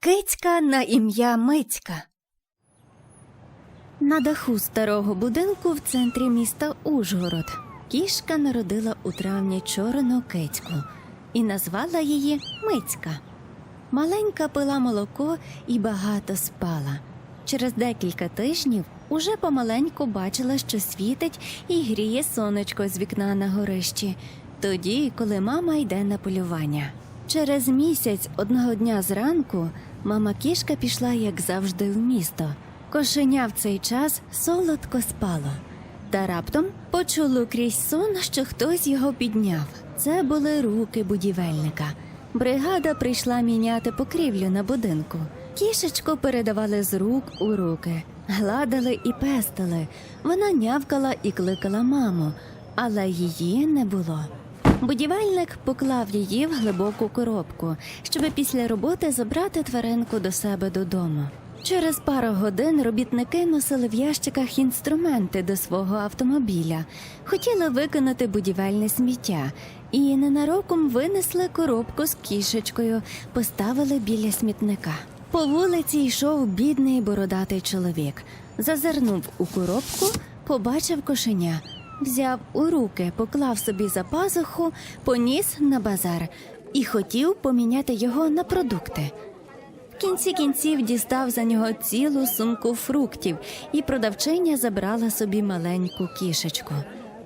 Кицька на ім'я Мицька. На даху старого будинку в центрі міста Ужгород кішка народила у травні чорну кицьку і назвала її Мицька. Маленька пила молоко і багато спала. Через декілька тижнів уже помаленьку бачила, що світить і гріє сонечко з вікна на горищі, тоді, коли мама йде на полювання. Через місяць одного дня зранку мама кішка пішла, як завжди, в місто. Кошеня в цей час солодко спало. Та раптом почуло крізь сон, що хтось його підняв. Це були руки будівельника. Бригада прийшла міняти покрівлю на будинку. Кішечку передавали з рук у руки, гладили і пестили. Вона нявкала і кликала маму, але її не було. Будівельник поклав її в глибоку коробку, щоб після роботи забрати тваринку до себе додому. Через пару годин робітники носили в ящиках інструменти до свого автомобіля, хотіли виконати будівельне сміття і ненароком винесли коробку з кішечкою, поставили біля смітника. По вулиці йшов бідний бородатий чоловік. Зазирнув у коробку, побачив кошеня, взяв у руки, поклав собі за пазуху, поніс на базар і хотів поміняти його на продукти. В кінці кінців дістав за нього цілу сумку фруктів, і продавчиня забрала собі маленьку кішечку.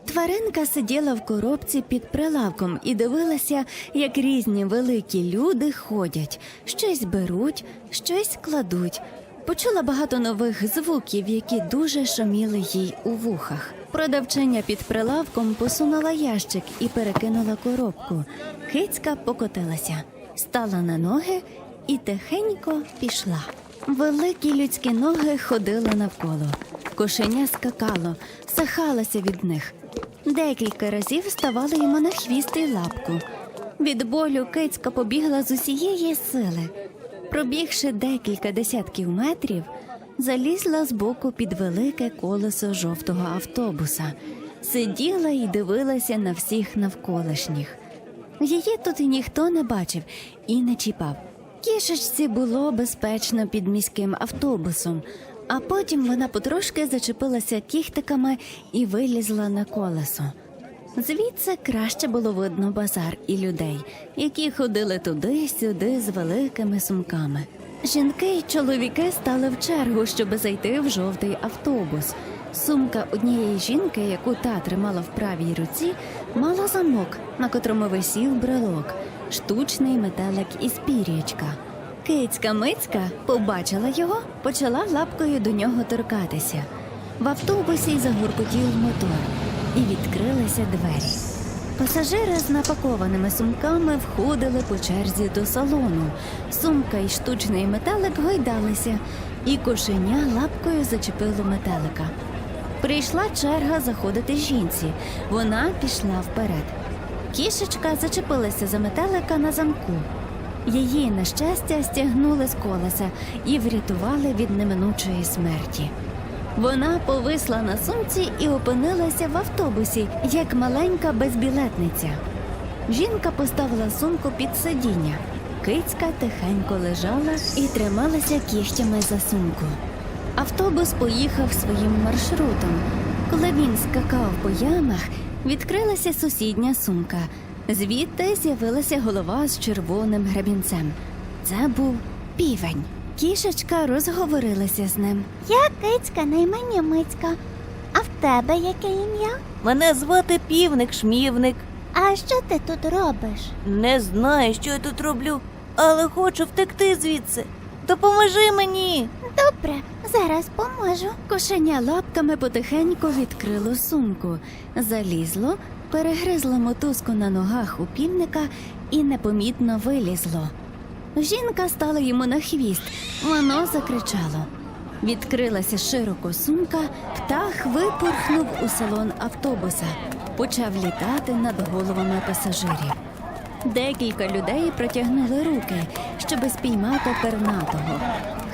Тваринка сиділа в коробці під прилавком і дивилася, як різні великі люди ходять, щось беруть, щось кладуть. Почула багато нових звуків, які дуже шуміли їй у вухах. Продавчиня під прилавком посунула ящик і перекинула коробку. Кицька покотилася, стала на ноги і тихенько пішла. Великі людські ноги ходили навколо. Кошеня скакало, сахалося від них. Декілька разів ставали йому на хвіст і лапку. Від болю кицька побігла з усієї сили. Пробігши декілька десятків метрів, залізла збоку під велике колесо жовтого автобуса, сиділа і дивилася на всіх навколишніх. Її тут ніхто не бачив і не чіпав. Кішечці було безпечно під міським автобусом, а потім вона потрошки зачепилася кіхтиками і вилізла на колесо. Звідси краще було видно базар і людей, які ходили туди-сюди з великими сумками. Жінки й чоловіки стали в чергу, щоб зайти в жовтий автобус. Сумка однієї жінки, яку та тримала в правій руці, мала замок, на котрому висів брелок, штучний метелик із пір'ячка. Кицька Мицька побачила його, почала лапкою до нього торкатися. В автобусі загуркотів мотор і відкрилися двері. Пасажири з напакованими сумками входили по черзі до салону. Сумка і штучний метелик гойдалися, і кошеня лапкою зачепило метелика. Прийшла черга заходити жінці. Вона пішла вперед. Кішечка зачепилася за метелика на замку. Її, на щастя, стягнули з колеса і врятували від неминучої смерті. Вона повисла на сумці і опинилася в автобусі, як маленька безбілетниця. Жінка поставила сумку під сидіння. Кицька тихенько лежала і трималася кігтями за сумку. Автобус поїхав своїм маршрутом. Коли він скакав по ямах, відкрилася сусідня сумка. Звідти з'явилася голова з червоним гребінцем. Це був півень. Кішечка розговорилася з ним. Я кицька на імені Мицька. А в тебе яке ім'я? Мене звати півник шмівник. А що ти тут робиш? Не знаю, що я тут роблю, але хочу втекти звідси. Допоможи мені. Добре, зараз поможу. Кошеня лапками потихеньку відкрило сумку, залізло, перегризло мотузку на ногах у півника і непомітно вилізло. Жінка стала йому на хвіст, воно закричало. Відкрилася широко сумка, птах випорхнув у салон автобуса, почав літати над головами пасажирів. Декілька людей протягнули руки, щоби спіймати пернатого.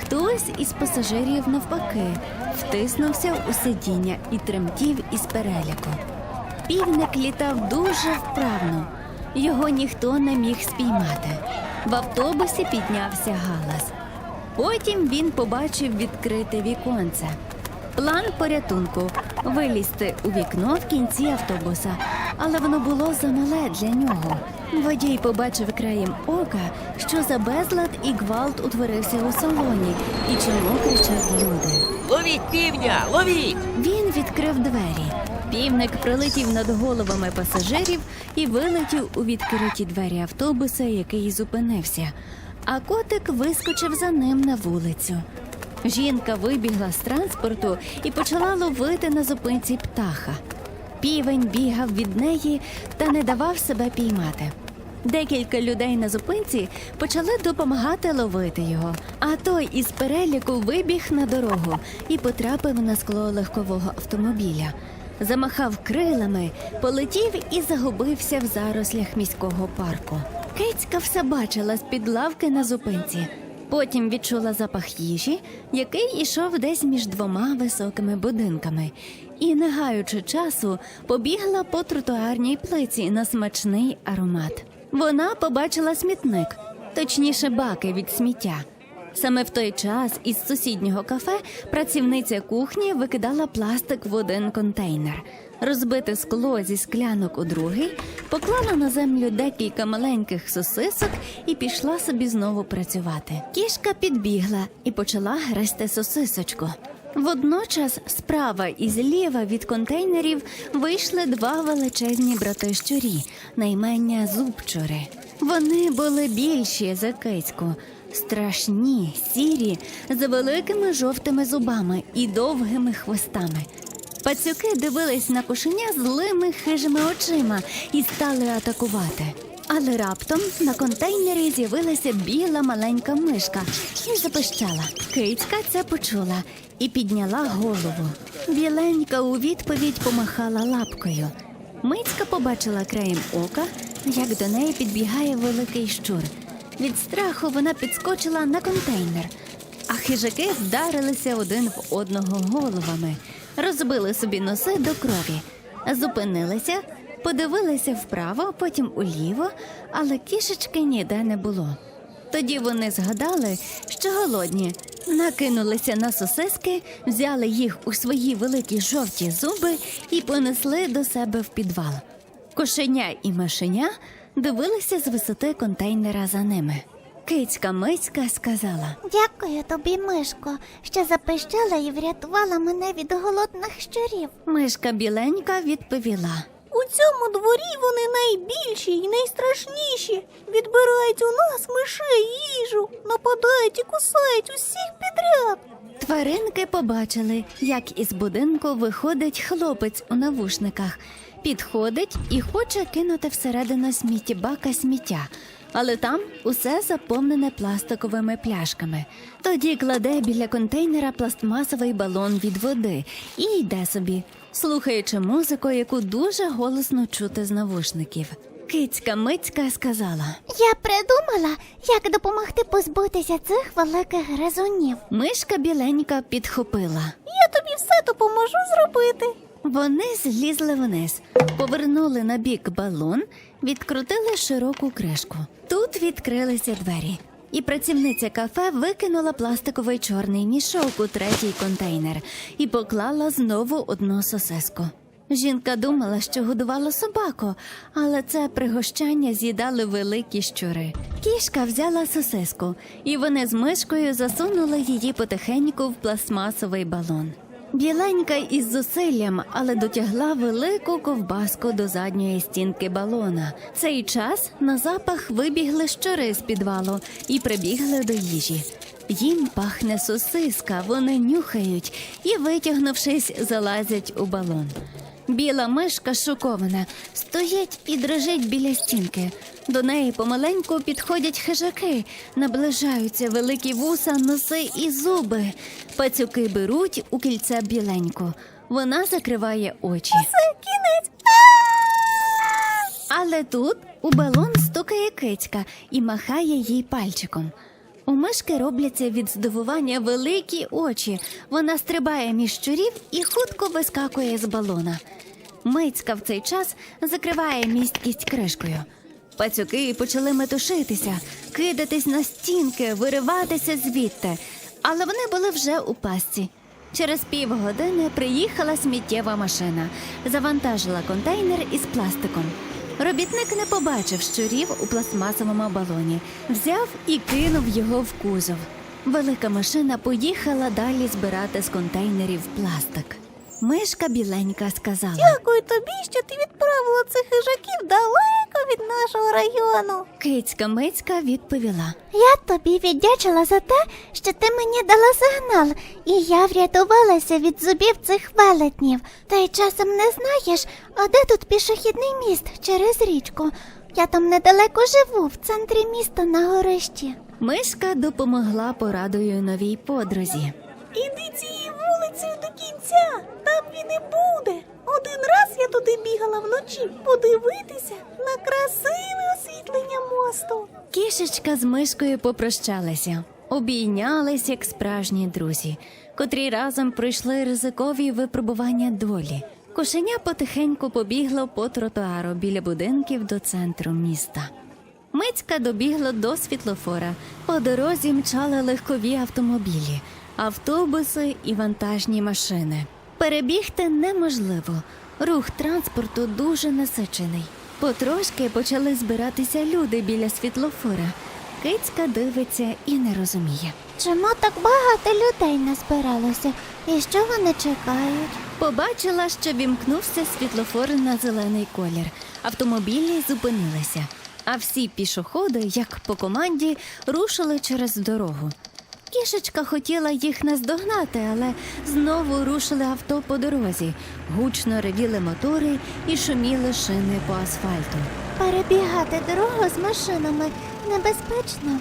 Хтось із пасажирів навпаки втиснувся у сидіння і тремтів із переляку. Півник літав дуже вправно, його ніхто не міг спіймати. В автобусі піднявся галас. Потім він побачив відкрите віконце. План порятунку вилізти у вікно в кінці автобуса, але воно було замале для нього. Водій побачив краєм ока, що за безлад і гвалт утворився у салоні, і чому кричать люди. Ловіть півня! Ловіть! Він відкрив двері. Півник прилетів над головами пасажирів і вилетів у відкриті двері автобуса, який зупинився. А котик вискочив за ним на вулицю. Жінка вибігла з транспорту і почала ловити на зупинці птаха. Півень бігав від неї та не давав себе піймати. Декілька людей на зупинці почали допомагати ловити його. А той із переліку вибіг на дорогу і потрапив на скло легкового автомобіля. Замахав крилами, полетів і загубився в зарослях міського парку. Кицька все бачила з-під лавки на зупинці. Потім відчула запах їжі, який ішов десь між двома високими будинками, і, не гаючи часу, побігла по тротуарній плиці на смачний аромат. Вона побачила смітник, точніше, баки від сміття. Саме в той час із сусіднього кафе працівниця кухні викидала пластик в один контейнер. Розбите скло зі склянок у другий, поклала на землю декілька маленьких сосисок і пішла собі знову працювати. Кішка підбігла і почала грести сосисочку. Водночас справа і зліва від контейнерів вийшли два величезні брати щурі, наймення зубчури. Вони були більші за кицьку, страшні, сірі, з великими жовтими зубами і довгими хвостами. Пацюки дивились на кошеня злими хижими очима і стали атакувати. Але раптом на контейнері з'явилася біла маленька мишка і запищала. Кицька це почула і підняла голову. Біленька у відповідь помахала лапкою. Мицька побачила краєм ока, як до неї підбігає великий щур. Від страху вона підскочила на контейнер, а хижаки вдарилися один в одного головами, розбили собі носи до крові, зупинилися, подивилися вправо, потім уліво, але кішечки ніде не було. Тоді вони згадали, що голодні, накинулися на сосиски, взяли їх у свої великі жовті зуби і понесли до себе в підвал. Кошеня і мишеня дивилися з висоти контейнера за ними. Кицька мицька сказала: Дякую тобі, Мишко, що запищала і врятувала мене від голодних щурів. Мишка біленька відповіла. У цьому дворі вони найбільші і найстрашніші. Відбирають у нас мишей їжу, нападають і кусають усіх підряд. Тваринки побачили, як із будинку виходить хлопець у навушниках, підходить і хоче кинути всередину сміттєбака сміття. Але там усе заповнене пластиковими пляшками. Тоді кладе біля контейнера пластмасовий балон від води і йде собі, слухаючи музику, яку дуже голосно чути з навушників. Кицька мицька сказала: Я придумала, як допомогти позбутися цих великих гризунів. Мишка біленька підхопила. Я тобі все допоможу зробити. Вони злізли вниз, повернули на бік балон, відкрутили широку кришку. Тут відкрилися двері, і працівниця кафе викинула пластиковий чорний мішок у третій контейнер і поклала знову одну сосиску. Жінка думала, що годувала собаку, але це пригощання з'їдали великі щури. Кішка взяла сосиску, і вони з мишкою засунули її потихеньку в пластмасовий балон. Біленька із зусиллям, але дотягла велику ковбаску до задньої стінки балона. Цей час на запах вибігли щури з підвалу і прибігли до їжі. Їм пахне сосиска, вони нюхають і, витягнувшись, залазять у балон. Біла мишка шокована, стоїть і дрожить біля стінки. До неї помаленьку підходять хижаки, наближаються великі вуса, носи і зуби. Пацюки беруть у кільце біленьку. Вона закриває очі. Це кінець. Але тут у балон стукає кицька і махає їй пальчиком. У мишки робляться від здивування великі очі. Вона стрибає між щурів і хутко вискакує з балона. Мицька в цей час закриває місткість кришкою. Пацюки почали метушитися, кидатись на стінки, вириватися звідти, але вони були вже у пастці. Через півгодини приїхала сміттєва машина, завантажила контейнер із пластиком. Робітник не побачив щурів у пластмасовому балоні, взяв і кинув його в кузов. Велика машина поїхала далі збирати з контейнерів пластик. Мишка біленька сказала: Дякую тобі, що ти відправила цих хижаків далеко від нашого району. Кицька Мицька відповіла. Я тобі віддячила за те, що ти мені дала сигнал, і я врятувалася від зубів цих велетнів. Та й часом не знаєш, а де тут пішохідний міст через річку. Я там недалеко живу, в центрі міста на горищі. Мишка допомогла порадою новій подрузі. Іди цією вулицею до кінця, там він і буде. Один раз я туди бігала вночі подивитися на красиве освітлення мосту. Кішечка з мишкою попрощалися, обійнялись як справжні друзі, котрі разом пройшли ризикові випробування долі. Кошеня потихеньку побігло по тротуару біля будинків до центру міста. Мицька добігла до світлофора. По дорозі мчали легкові автомобілі, автобуси і вантажні машини. Перебігти неможливо. Рух транспорту дуже насичений. Потрошки почали збиратися люди біля світлофора. Кицька дивиться і не розуміє. Чому так багато людей назбиралося? І що вони чекають? Побачила, що вімкнувся світлофор на зелений колір. Автомобілі зупинилися, а всі пішоходи, як по команді, рушили через дорогу. Кішечка хотіла їх наздогнати, але знову рушили авто по дорозі, гучно ревіли мотори і шуміли шини по асфальту. Перебігати дорогу з машинами небезпечно.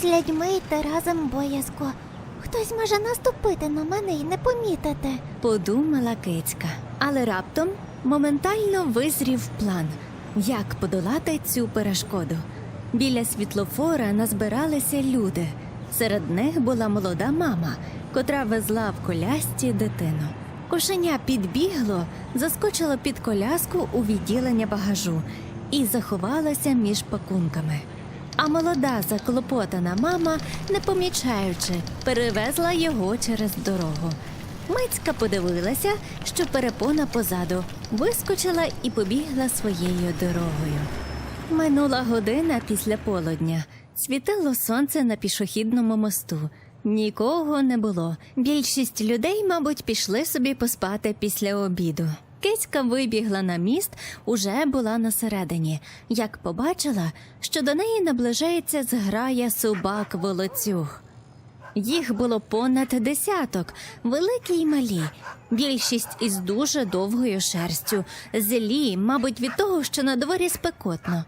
З людьми йти разом боязко. Хтось може наступити на мене і не помітити. Подумала кицька, але раптом моментально визрів план, як подолати цю перешкоду. Біля світлофора назбиралися люди. Серед них була молода мама, котра везла в колясці дитину. Кошеня підбігло, заскочило під коляску у відділення багажу і заховалося між пакунками. А молода заклопотана мама, не помічаючи, перевезла його через дорогу. Мицька подивилася, що перепона позаду, вискочила і побігла своєю дорогою. Минула година після полудня. Світило сонце на пішохідному мосту. Нікого не було. Більшість людей, мабуть, пішли собі поспати після обіду. Кицька вибігла на міст, уже була на середині, як побачила, що до неї наближається зграя собак волоцюг. Їх було понад десяток, великі й малі. Більшість із дуже довгою шерстю, злі, мабуть, від того, що на дворі спекотно.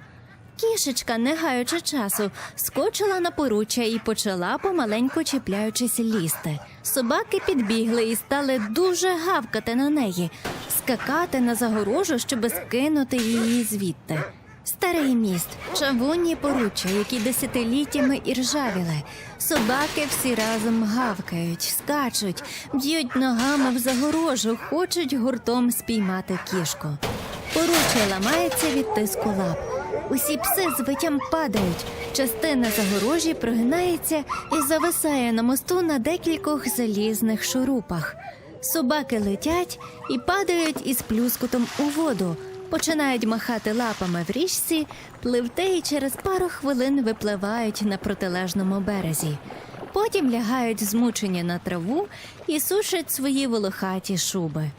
Кішечка, не гаючи часу, скочила на поруччя і почала помаленьку чіпляючись лізти. Собаки підбігли і стали дуже гавкати на неї, скакати на загорожу, щоби скинути її звідти. Старий міст, чавунні поруччя, які десятиліттями іржавіли. Собаки всі разом гавкають, скачуть, б'ють ногами в загорожу, хочуть гуртом спіймати кішку. Поруччя ламається від тиску лап. Усі пси з виттям падають. Частина загорожі прогинається і зависає на мосту на декількох залізних шурупах. Собаки летять і падають із плюскотом у воду, починають махати лапами в річці, пливти і через пару хвилин випливають на протилежному березі. Потім лягають змучені на траву і сушать свої волохаті шуби.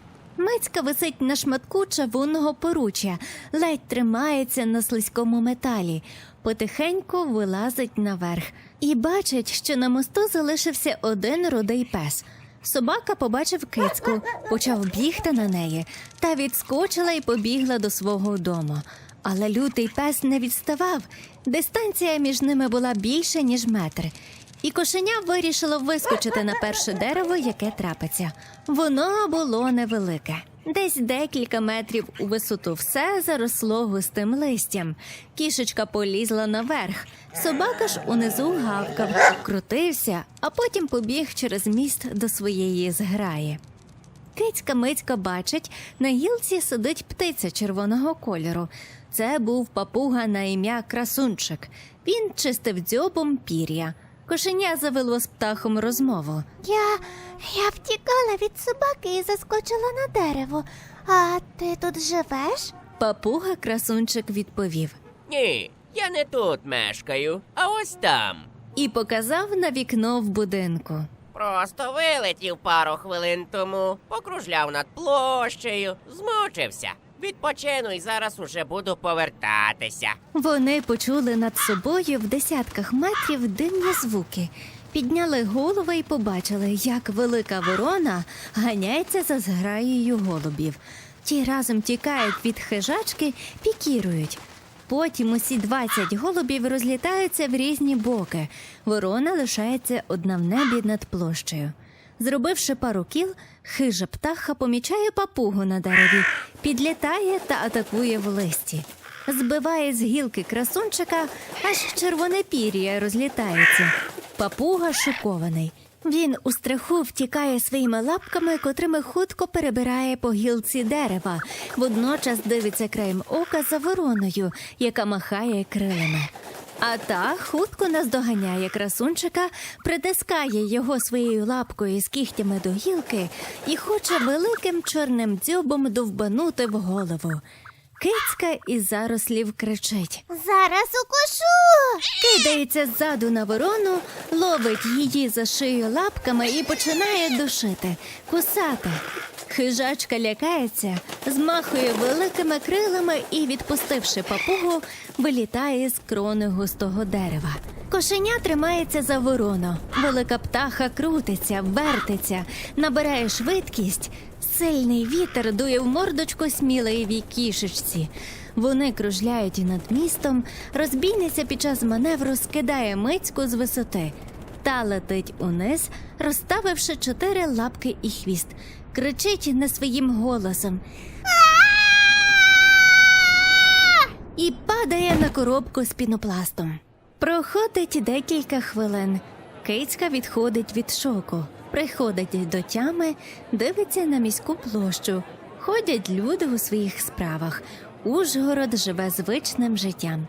Мицька висить на шматку чавунного поруччя, ледь тримається на слизькому металі, потихеньку вилазить наверх і бачить, що на мосту залишився один рудий пес. Собака побачив кицьку, почав бігти на неї та відскочила і побігла до свого дому. Але лютий пес не відставав. Дистанція між ними була більше, ніж метр. І кошеня вирішило вискочити на перше дерево, яке трапиться. Воно було невелике. Десь декілька метрів у висоту все заросло густим листям. Кішечка полізла наверх. Собака ж унизу гавкав, крутився, а потім побіг через міст до своєї зграї. Кицька Мицька бачить, на гілці сидить птиця червоного кольору. Це був папуга на ім'я Красунчик. Він чистив дзьобом пір'я. Кошеня завело з птахом розмову. Я. я втікала від собаки і заскочила на дерево. А ти тут живеш? Папуга красунчик відповів Ні, я не тут мешкаю, а ось там. і показав на вікно в будинку. Просто вилетів пару хвилин тому, покружляв над площею, змучився. Відпочину і зараз уже буду повертатися. Вони почули над собою в десятках метрів дивні звуки. Підняли голови і побачили, як велика ворона ганяється за зграєю голубів. Ті разом тікають від хижачки, пікірують. Потім усі 20 голубів розлітаються в різні боки. Ворона лишається одна в небі над площею. Зробивши пару кіл, хижа птаха помічає папугу на дереві, підлітає та атакує в листі. Збиває з гілки красунчика, аж червоне пір'я розлітається. Папуга шокований. Він у страху втікає своїми лапками, котрими хутко перебирає по гілці дерева, водночас дивиться краєм ока за вороною, яка махає крилами. А та хутко наздоганяє красунчика, притискає його своєю лапкою з кігтями до гілки і хоче великим чорним дзьобом довбанути в голову. Кицька із зарослів кричить. Зараз укушу. Кидається ззаду на ворону, ловить її за шию лапками і починає душити, кусати. Хижачка лякається, змахує великими крилами і, відпустивши папугу, вилітає з крони густого дерева. Кошеня тримається за ворону. Велика птаха крутиться, вертиться, набирає швидкість. Сильний вітер дує в мордочку сміливій кішечці. Вони кружляють над містом. Розбійниця під час маневру скидає мицьку з висоти та летить униз, розставивши чотири лапки і хвіст. Кричить не своїм голосом. І падає на коробку з пінопластом. Проходить декілька хвилин. Кицька відходить від шоку, приходить до тями, дивиться на міську площу. Ходять люди у своїх справах. Ужгород живе звичним життям.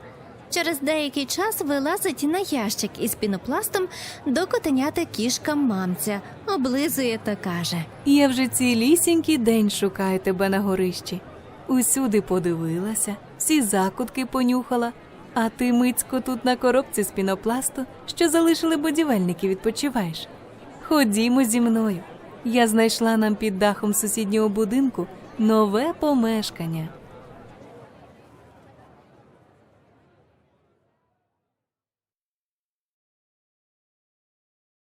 Через деякий час вилазить на ящик із пінопластом до котеняти кішка мамця, облизує та каже. Я вже цілісінький день шукаю тебе на горищі. Усюди подивилася, всі закутки понюхала, а ти, Мицько, тут на коробці з пінопласту, що залишили будівельники, відпочиваєш. Ходімо зі мною. Я знайшла нам під дахом сусіднього будинку нове помешкання.